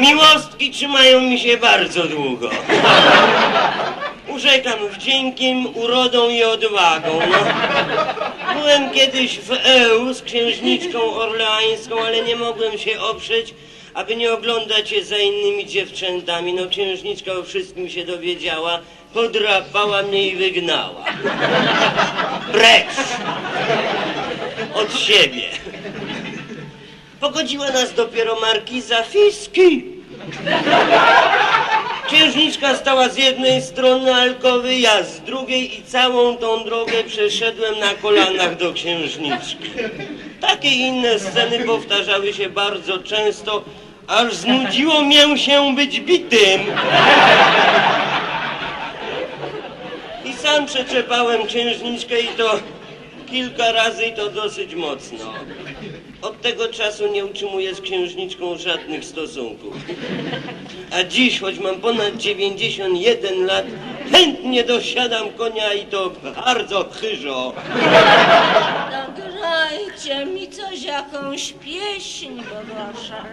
Miłostki trzymają mi się bardzo długo. Urzekam wdziękiem, urodą i odwagą. No. Byłem kiedyś w EU z księżniczką orleańską, ale nie mogłem się oprzeć, aby nie oglądać się za innymi dziewczętami. No księżniczka o wszystkim się dowiedziała, podrapała mnie i wygnała. Precz! Od siebie. Pogodziła nas dopiero markiza Fiski. Księżniczka stała z jednej strony alkowy, ja z drugiej i całą tą drogę przeszedłem na kolanach do księżniczki. Takie inne sceny powtarzały się bardzo często, aż znudziło mię się być bitym. I sam przeczepałem księżniczkę i to kilka razy i to dosyć mocno. Od tego czasu nie utrzymuję z księżniczką żadnych stosunków. A dziś, choć mam ponad 91 lat, chętnie dosiadam konia i to bardzo chyżo. Nagrajcie mi coś, jakąś pieśń, bo wasza.